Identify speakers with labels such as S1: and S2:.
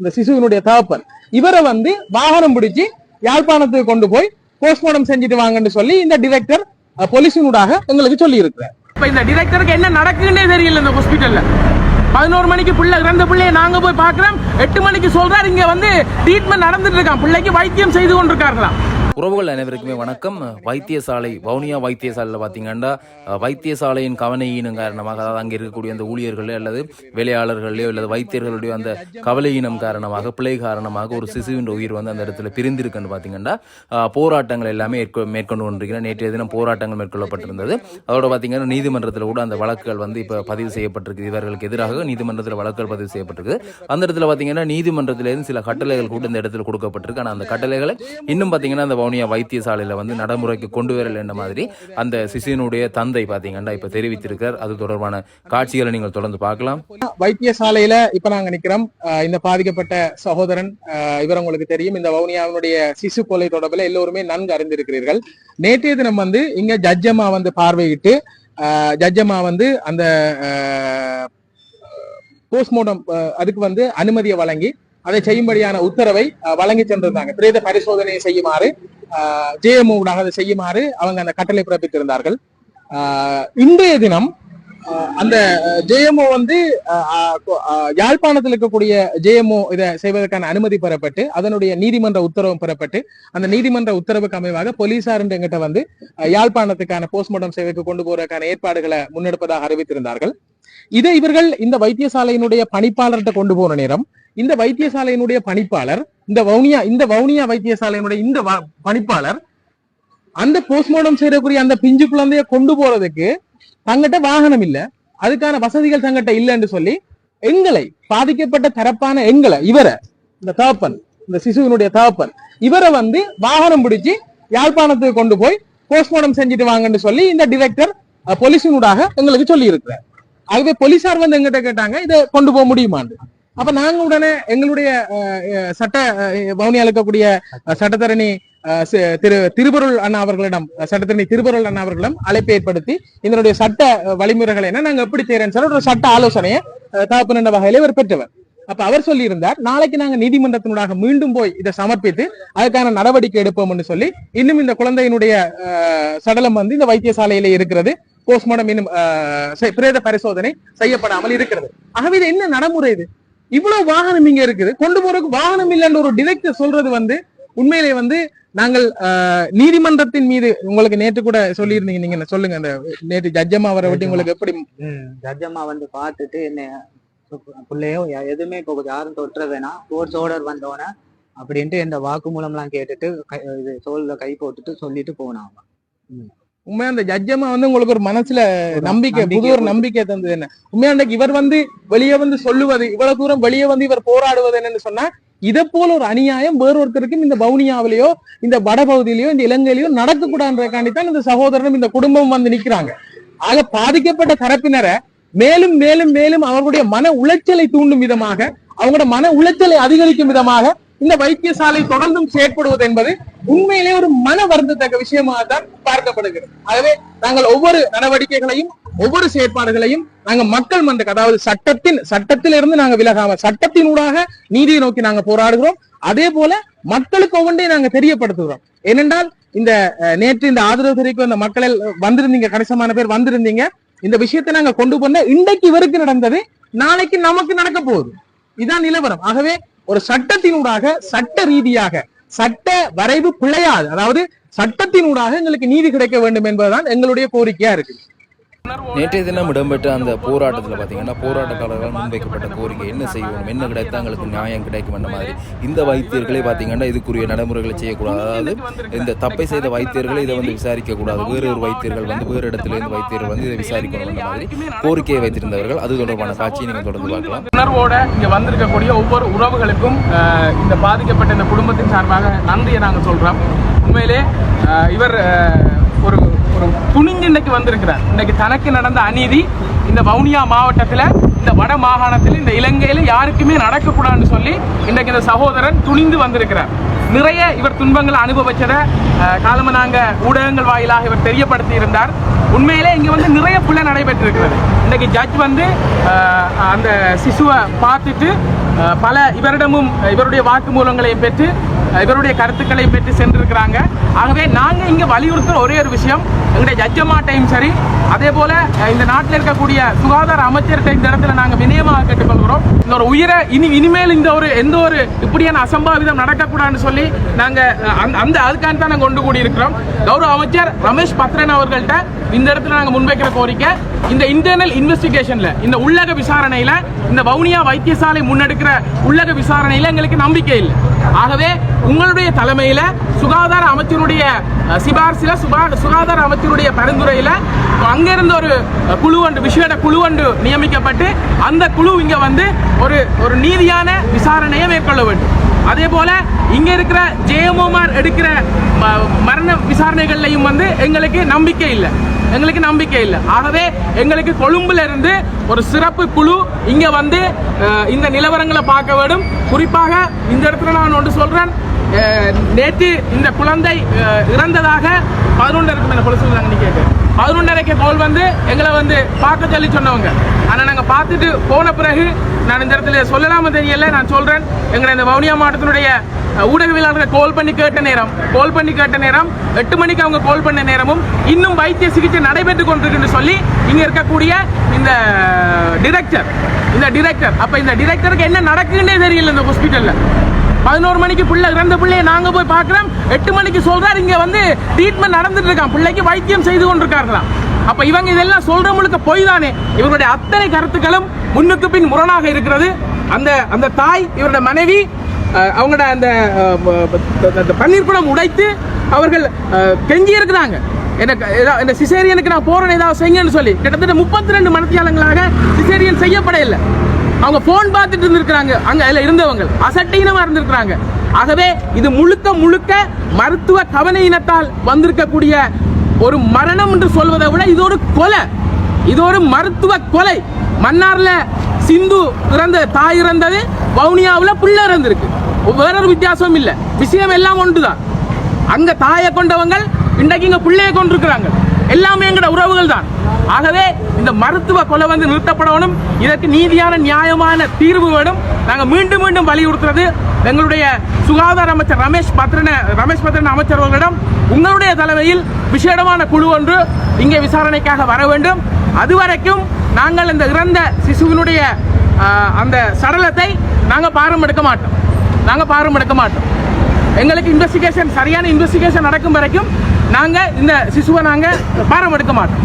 S1: இந்த சிசுவினுடைய தகப்பன். இவரை வந்து வாகனம் பிடிச்சு யாழ்ப்பாணத்துக்கு கொண்டு போய் போஸ்ட்மார்டம் செஞ்சுட்டு வாங்கன்னு சொல்லி இந்த டிரெக்டர் போலீஸினூடாக எங்களுக்கு சொல்லி இருக்கிறார்
S2: இப்ப இந்த டிரெக்டருக்கு என்ன நடக்குன்னே தெரியல இந்த ஹாஸ்பிட்டல்ல பதினோரு மணிக்கு பிள்ளை இறந்த பிள்ளைய நாங்க போய் பாக்குறோம் எட்டு மணிக்கு சொல்றாரு இங்க வந்து ட்ரீட்மெண்ட் நடந்துட்டு இருக்கான். பிள்ளைக்கு வைத்தியம் செய்து கொண்டிருக்கார்களாம்.
S3: உறவுகள் அனைவருக்குமே வணக்கம். வைத்தியசாலை வவுனியா வைத்தியசாலையில் பார்த்தீங்கன்னா வைத்தியசாலையின் கவனையினம் காரணமாக அதாவது அங்கே இருக்கக்கூடிய அந்த ஊழியர்களே அல்லது வேலையாளர்களையோ அல்லது வைத்தியர்களுடைய அந்த கவலையினம் காரணமாக பிழை காரணமாக ஒரு சிசுவின் உயிர் வந்து அந்த இடத்துல பிரிந்திருக்குன்னு பார்த்தீங்கன்னா போராட்டங்கள் எல்லாமே மேற்கொண்டு கொண்டிருக்கிறேன் நேற்றைய தினம் போராட்டங்கள் மேற்கொள்ளப்பட்டிருந்தது. அதோட பார்த்தீங்கன்னா நீதிமன்றத்தில் கூட அந்த வழக்குகள் வந்து இப்போ பதிவு செய்யப்பட்டிருக்கு. இவர்களுக்கு எதிராக நீதிமன்றத்தில் வழக்குகள் பதிவு செய்யப்பட்டிருக்கு. அந்த இடத்துல பார்த்தீங்கன்னா நீதிமன்றத்திலேருந்து சில கட்டளைகள் கூட இந்த இடத்துல கொடுக்கப்பட்டிருக்கு. ஆனால் அந்த கட்டளைகளை இன்னும் பார்த்தீங்கன்னா அந்த வவுனியா வைத்தியசாலையில் வந்து நடைமுறைக்கு கொண்டு வரல என்ற மாதிரி அந்த சிசியனுடைய தந்தை பார்த்தீங்கன்னா இப்போ தெரிவித்திருக்கார். அது தொடர்பான காட்சிகளை நீங்கள் தொடர்ந்து பார்க்கலாம்.
S1: வைத்தியசாலையில இப்ப நாங்க நிக்கிறோம். இந்த பாதிக்கப்பட்ட சகோதரன் இவர் உங்களுக்கு தெரியும். இந்த வவுனியாவினுடைய சிசு கொலை தொடர்பில் எல்லோருமே நன்கு அறிந்திருக்கிறீர்கள். நேற்றைய தினம் வந்து இங்க ஜட்ஜம்மா வந்து பார்வையிட்டு ஜட்ஜம்மா வந்து அந்த போஸ்ட்மார்ட்டம் அதுக்கு வந்து அனுமதியை வழங்கி அதை செய்யும்படியான உத்தரவை வழங்கி சென்றிருந்தாங்க. பிரேத பரிசோதனையை செய்யுமாறு ஜேஎம்ஓடாக அதை செய்யுமாறு அவங்க அந்த கட்டளை பிறப்பித்திருந்தார்கள். இன்றைய தினம் அஹ், அந்த ஜேஎம்ஓ வந்து அஹ், யாழ்ப்பாணத்தில் இருக்கக்கூடிய ஜேஎம்ஓ இதை செய்வதற்கான அனுமதி பெறப்பட்டு அதனுடைய நீதிமன்ற உத்தரவும் பெறப்பட்டு அந்த நீதிமன்ற உத்தரவுக்கு அமைவாக போலீசார் எங்கிட்ட வந்து யாழ்ப்பாணத்துக்கான போஸ்ட்மார்ட்டம் சேவைக்கு கொண்டு போறதுக்கான ஏற்பாடுகளை முன்னெடுப்பதாக அறிவித்திருந்தார்கள். இதை இவர்கள் இந்த வைத்தியசாலையினுடைய பணிப்பாளர்கிட்ட கொண்டு போன நேரம் இந்த வைத்தியசாலையினுடைய பணிப்பாளர் இந்த வவுனியா இந்த வவுனியா வைத்தியசாலையினுடைய இந்த பணிப்பாளர் அந்த போஸ்ட்மார்டம் செய்யக்கூடிய அந்த பிஞ்சு குழந்தைய கொண்டு போறதுக்கு தங்கிட்ட வாகனம் இல்ல. அதுக்கான வசதிகள் தங்கிட்ட இல்லைன்னு சொல்லி எங்களை பாதிக்கப்பட்ட தரப்பான எங்களை இவரை இந்த தகப்பன் இந்த சிசுவினுடைய தகப்பன் இவரை வந்து வாகனம் பிடிச்சு யாழ்ப்பாணத்துக்கு கொண்டு போய் போஸ்ட்மார்டம் செஞ்சுட்டு வாங்கன்னு சொல்லி இந்த டிரெக்டர் போலீஸினூடாக எங்களுக்கு சொல்லி இருக்கிறார் ஆகவே போலீசார் வந்து எங்கிட்ட கேட்டாங்க இதை கொண்டு போக முடியுமான்னு. அப்ப நாங்க உடனே எங்களுடைய அஹ், சட்ட வவுனியா இருக்கக்கூடிய சட்டத்தரணி அஹ், திரு திருபொருள் அண்ணா அவர்களிடம் சட்டத்தரணி திருபொருள் அண்ணா அவர்களிடம் அழைப்பு ஏற்படுத்தி இதனுடைய சட்ட வழிமுறைகளை வழிமுறைகள் என்ன நாங்க எப்படி செய்யறேன்னு சொல்லி ஒரு சட்ட ஆலோசனையை அஹ், வகையில இவர் பெற்றவர். அப்ப அவர் சொல்லி இருந்தார் நாளைக்கு நாங்க நீதிமன்றத்தினூடாக மீண்டும் போய் இதை சமர்ப்பித்து அதுக்கான நடவடிக்கை எடுப்போம்னு சொல்லி இன்னும் இந்த குழந்தையினுடைய சடலம் வந்து இந்த வைத்தியசாலையில இருக்கிறது. போஸ்ட்மார்டம் இன்னும் பிரேத பரிசோதனை செய்யப்படாமல் இருக்கிறது. ஆகவே இது என்ன நடைமுறை இது? இவ்வளவு வாகனம் இங்க இருக்குது. கொண்டு போறதுக்கு வாகனம் இல்லைன்ற ஒரு டிரெக்டர் சொல்றது வந்து உண்மையிலே வந்து நாங்கள் நீதிமன்றத்தின் மீது உங்களுக்கு நேற்று கூட சொல்லியிருந்தீங்க. நீங்க என்ன சொல்லுங்க அந்த நேற்று ஜட்ஜம்மா வர விட்டு உங்களுக்கு எப்படி
S4: ஜட்ஜம்மா வந்து பார்த்துட்டு என்ன பிள்ளையோ எதுவுமே இப்போ யாரும் தொற்ற வேணாம். கோர்ட்ஸ் ஆர்டர் வந்தோடனே அப்படின்ட்டு இந்த வாக்குமூலம்லாம் கேட்டுட்டு இது தோல்ல கை போட்டுட்டு சொல்லிட்டு போனாங்க.
S1: உண்மையா அந்த ஜட்ஜம்மா வந்து உங்களுக்கு ஒரு மனசுல நம்பிக்கை புது ஒரு நம்பிக்கை தந்தது என்ன? உண்மையா அன்றைக்கு இவர் வந்து வெளியே வந்து சொல்லுவது இவ்வளவு தூரம் வெளியே வந்து இவர் போராடுவது என்னன்னு சொன்னா இதை போல ஒரு அநியாயம் வேறொருத்தருக்கும் இந்த வவுனியாவிலேயோ இந்த வடபகுதியிலயோ இந்த இலங்கையிலயோ நடக்கக்கூடாதுன்றதுக்காண்டி தான் இந்த சகோதரனும் இந்த குடும்பம் வந்து நிக்கிறாங்க. ஆக பாதிக்கப்பட்ட தரப்பினரை மேலும் மேலும் மேலும் அவர்களுடைய மன உளைச்சலை தூண்டும் விதமாக அவங்களோட மன உளைச்சலை அதிகரிக்கும் விதமாக இந்த வைத்தியசாலை தொடர்ந்தும் செயற்படுவது என்பது உண்மையிலே ஒரு மன வருந்தத்தக்க விஷயமாக தான் பார்க்கப்படுகிறது. ஆகவே நாங்கள் ஒவ்வொரு நடவடிக்கைகளையும் ஒவ்வொரு செயற்பாடுகளையும் நாங்க மக்கள் மன்றக்கு அதாவது சட்டத்தின் சட்டத்திலிருந்து நாங்க விலகாம சட்டத்தினூடாக நீதியை நோக்கி நாங்க போராடுகிறோம். அதே போல மக்களுக்கு ஒவ்வொன்றையும் நாங்க தெரியப்படுத்துகிறோம். ஏனென்றால் இந்த அஹ், நேற்று இந்த ஆதரவு தெரிவிக்கும் இந்த மக்கள் வந்திருந்தீங்க கணிசமான பேர் வந்திருந்தீங்க. இந்த விஷயத்தை நாங்க கொண்டு போன இன்றைக்கு இவருக்கு நடந்தது நாளைக்கு நமக்கு நடக்க போகுது. இதான் நிலவரம். ஆகவே ஒரு சட்டத்தினூடாக சட்ட ரீதியாக சட்ட வரைவு பிழையாது. அதாவது சட்டத்தினூடாக எங்களுக்கு நீதி கிடைக்க வேண்டும் என்பதுதான் எங்களுடைய கோரிக்கையா இருக்கு
S3: நேற்றைய தினம் இடம்பெற்ற அந்த போராட்டத்தில் பார்த்தீங்கன்னா போராட்டக்காரர்களால் முன்வைக்கப்பட்ட கோரிக்கை என்ன செய்வோம் என்ன கிடைத்தா எங்களுக்கு நியாயம் கிடைக்கும் என்ற மாதிரி. இந்த வைத்தியர்களே பார்த்தீங்கன்னா இதுக்குரிய நடைமுறைகளை செய்யக்கூடாது. அதாவது இந்த தப்பை செய்த வைத்தியர்களை இதை வந்து விசாரிக்கக்கூடாது. வேறு ஒரு வைத்தியர்கள் வந்து வேறு இடத்துல இருந்து வைத்தியர்கள் வந்து இதை விசாரிக்கணும் என்ற மாதிரி கோரிக்கையை வைத்திருந்தவர்கள். அது தொடர்பான காட்சியை நீங்கள் தொடர்ந்து பார்க்கலாம்.
S2: உணர்வோட இங்கே வந்திருக்கக்கூடிய ஒவ்வொரு உறவுகளுக்கும் இந்த பாதிக்கப்பட்ட இந்த குடும்பத்தின் சார்பாக நன்றியை நாங்கள் சொல்றோம். உண்மையிலே இவர் ஒரு துணிஞ்சு இன்னைக்கு வந்திருக்கிறார். இன்னைக்கு தனக்கு நடந்த அநீதி இந்த வவுனியா மாவட்டத்தில் இந்த வட மாகாணத்தில் இந்த இலங்கையில் யாருக்குமே நடக்கக்கூடாதுன்னு சொல்லி இன்றைக்கு இந்த சகோதரன் துணிந்து வந்திருக்கிறார். நிறைய இவர் துன்பங்களை அனுபவிச்சதை காலமனாங்க ஊடகங்கள் வாயிலாக இவர் தெரியப்படுத்தி இருந்தார். உண்மையிலே இங்கே வந்து நிறைய பிள்ளை நடைபெற்றிருக்கிறது. இன்றைக்கு ஜட்ஜ் வந்து அந்த சிசுவை பார்த்துட்டு பல இவரிடமும் இவருடைய வாக்குமூலங்களையும் பெற்று இவருடைய கருத்துக்களை பெற்று சென்றிருக்கிறாங்க. ஆகவே நாங்க இங்க வலியுறுத்துற ஒரே ஒரு விஷயம் எங்களுடைய ஜட்ஜமாட்டையும் சரி அதே போல இந்த நாட்டில் இருக்கக்கூடிய சுகாதார அமைச்சர்கிட்ட இந்த இடத்துல நாங்க வினயமாக கேட்டுக்கொள்கிறோம். இந்த ஒரு உயிரை இனி இனிமேல் இந்த ஒரு எந்த ஒரு இப்படியான அசம்பாவிதம் நடக்கக்கூடாதுன்னு சொல்லி நாங்க அந்த- அதுக்காக தான் நாங்கள் கொண்டு கூடி இருக்கிறோம் கௌரவ அமைச்சர் ரமேஷ் பத்ரன் அவர்கள்ட்ட இந்த இடத்துல நாங்க முன்வைக்கிற கோரிக்கை இந்த இன்டர்னல் இன்வெஸ்டிகேஷன்ல இந்த உள்ளக விசாரணையில் இந்த வவுனியா வைத்தியசாலை முன்னெடுக்கிற உள்ளக விசாரணையில் எங்களுக்கு நம்பிக்கை இல்லை. ஆகவே உங்களுடைய தலைமையில் சுகாதார அமைச்சருடைய அஹ், சிபாரிசில சுகா- சுகாதார அமைச்சருடைய பரிந்துரையில அங்கிருந்து ஒரு குழு ஒன்று விசேட குழு ஒன்று நியமிக்கப்பட்டு அந்த குழு இங்கே வந்து ஒரு ஒரு நீதியான விசாரணையை மேற்கொள்ள வேண்டும். அதே போல இங்க இருக்கிற ஜெயமோமார் எடுக்கிற மரண விசாரணைகள்லையும் வந்து எங்களுக்கு நம்பிக்கை இல்லை. எங்களுக்கு நம்பிக்கை இல்லை. ஆகவே எங்களுக்கு கொழும்புல இருந்து ஒரு சிறப்பு குழு இங்க வந்து இந்த நிலவரங்களை பார்க்க வேண்டும். குறிப்பாக இந்த இடத்துல நான் ஒன்று சொல்றேன் நேற்று இந்த குழந்தை இறந்ததாக பதினொன்றரைக்கு என்ன கொலை சொல்லுறாங்க நீ கேட்க பதினொன்றரைக்கு கோல் வந்து எங்களை வந்து பார்க்க சொல்லி சொன்னவங்க. ஆனால் நாங்கள் பார்த்துட்டு போன பிறகு நான் இந்த இடத்துல சொல்லலாம தெரியல நான் சொல்கிறேன் எங்களை இந்த வவுனியா மாவட்டத்தினுடைய ஊடகவியலாளர்கள் கோல் பண்ணி கேட்ட நேரம் கோல் பண்ணி கேட்ட நேரம் எட்டு மணிக்கு அவங்க கோல் பண்ண நேரமும் இன்னும் வைத்திய சிகிச்சை நடைபெற்று கொண்டிருக்குன்னு சொல்லி இங்கே இருக்கக்கூடிய இந்த டிரெக்டர் இந்த டிரெக்டர் அப்போ இந்த டிரெக்டருக்கு என்ன நடக்குன்னே தெரியல இந்த ஹாஸ்பிட்டலில் பதினோரு மணிக்கு பிள்ளை இறந்த பிள்ளையை நாங்கள் போய் பார்க்குறோம். எட்டு மணிக்கு சொல்கிறார் இங்கே வந்து ட்ரீட்மெண்ட் நடந்துட்டு இருக்கான் பிள்ளைக்கு வைத்தியம் செய்து கொண்டிருக்கார்களாம். அப்போ இவங்க இதெல்லாம் சொல்கிற முழுக்க பொய் தானே இவருடைய அத்தனை கருத்துக்களும் முன்னுக்கு பின் முரணாக இருக்கிறது. அந்த அந்த தாய் இவருடைய மனைவி அவங்களோட அந்த பன்னீர் குடம் உடைத்து அவர்கள் கெஞ்சி இருக்கிறாங்க. எனக்கு ஏதா- இந்த சிசேரியனுக்கு நான் போகிறேன் ஏதாவது செய்யுங்கன்னு சொல்லி. கிட்டத்தட்ட முப்பத்தி ரெண்டு மனத்தியாளங்களாக சிசேரியன் செய்யப்பட இல்லை அவங்க போன் பார்த்துட்டு இருந்திருக்கிறாங்க. அங்க அதுல இருந்தவங்க. அசட்டீனமா இருந்திருக்கிறாங்க. ஆகவே இது முழுக்க முழுக்க மருத்துவ கவனையினத்தால் வந்திருக்கக்கூடிய ஒரு மரணம் என்று சொல்வதை விட இது ஒரு கொலை. இது ஒரு மருத்துவ கொலை. மன்னார்ல சிந்து இறந்த தாய் இறந்தது வவுனியாவில் பிள்ளை இறந்திருக்கு. வேறொரு வித்தியாசமும் இல்லை. விஷயம் எல்லாம் ஒன்றுதான். அங்கே தாயை கொண்டவங்க இன்றைக்கு இங்கே பிள்ளையை கொண்டிருக்கிறாங்க. எல்லாமே எங்கட உறவுகள் தான் ஆகவே இந்த மருத்துவ கொலை வந்து நிறுத்தப்படணும். இதற்கு நீதியான நியாயமான தீர்வு வேணும். நாங்கள் மீண்டும் மீண்டும் வலியுறுத்துறது எங்களுடைய சுகாதார அமைச்சர் ரமேஷ் பத்ரன ரமேஷ் பத்ரன் அமைச்சர் அவர்களிடம். உங்களுடைய தலைமையில் விசேடமான குழு ஒன்று இங்கே விசாரணைக்காக வர வேண்டும். அதுவரைக்கும் நாங்கள் இந்த இறந்த சிசுவினுடைய அந்த சடலத்தை நாங்கள் பாரம் எடுக்க மாட்டோம். நாங்கள் பாரம் எடுக்க மாட்டோம். எங்களுக்கு இன்வெஸ்டிகேஷன் சரியான இன்வெஸ்டிகேஷன் நடக்கும் வரைக்கும் நாங்கள் இந்த சிசுவை நாங்கள் பாரம் எடுக்க மாட்டோம்.